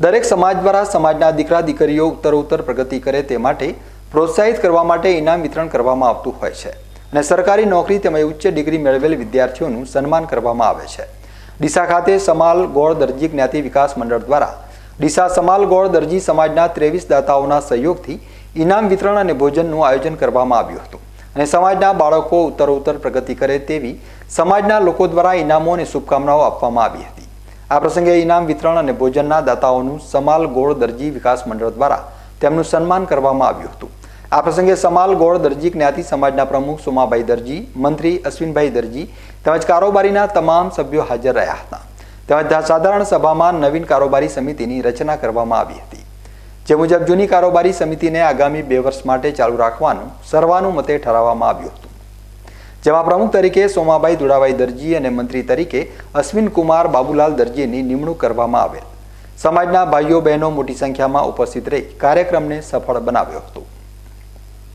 દરેક સમાજ દ્વારા સમાજના દીકરા, દીકરીઓ ઉત્તરોત્તર પ્રગતિ કરે તે માટે પ્રોત્સાહિત કરવા માટે ઇનામ વિતરણ કરવામાં આવતું હોય છે. અને સરકારી નોકરી તેમજ ઉચ્ચ ડિગ્રી મેળવેલ વિદ્યાર્થીઓનું સન્માન કરવામાં આવે છે. ડીસા ખાતે સમાલ ગોળ દરજી જ્ઞાતિ વિકાસ મંડળ દ્વારા ડીસા સમાલ ગોળ દરજી સમાજના ત્રેવીસ દાતાઓના સહયોગથી ઇનામ વિતરણ અને ભોજનનું આયોજન કરવામાં આવ્યું હતું. અને સમાજના બાળકો ઉત્તરોત્તર પ્રગતિ કરે તેવી સમાજના લોકો દ્વારા ઇનામો અને શુભકામનાઓ આપવામાં આવી હતી. આ પ્રસંગે ઇનામ વિતરણ અને ભોજનના દાતાઓનું સમાલ ગોળ દરજી વિકાસ મંડળ દ્વારા તેમનું સન્માન કરવામાં આવ્યું હતું. આ પ્રસંગે સમાલ ગોળ દરજી જ્ઞાતિ સમાજના પ્રમુખ સુમાભાઈ દરજી, મંત્રી અશ્વિનભાઈ દરજી તેમજ કારોબારીના તમામ સભ્યો હાજર રહ્યા હતા. તેમજ સાધારણ સભામાં નવીન કારોબારી સમિતિની રચના કરવામાં આવી હતી. જે મુજબ જૂની કારોબારી સમિતિને આગામી બે વર્ષ માટે ચાલુ રાખવાનું સર્વાનુમતે ઠરાવવામાં આવ્યું હતું. જેમાં પ્રમુખ તરીકે સોમાભાઈ દુડાભાઈ દરજી અને મંત્રી તરીકે અશ્વિન કુમાર બાબુલાલ દરજીની નિમણૂક કરવામાં આવેલ. સમાજના ભાઈઓ બહેનો મોટી સંખ્યામાં ઉપસ્થિત રહી કાર્યક્રમને સફળ બનાવ્યો હતો.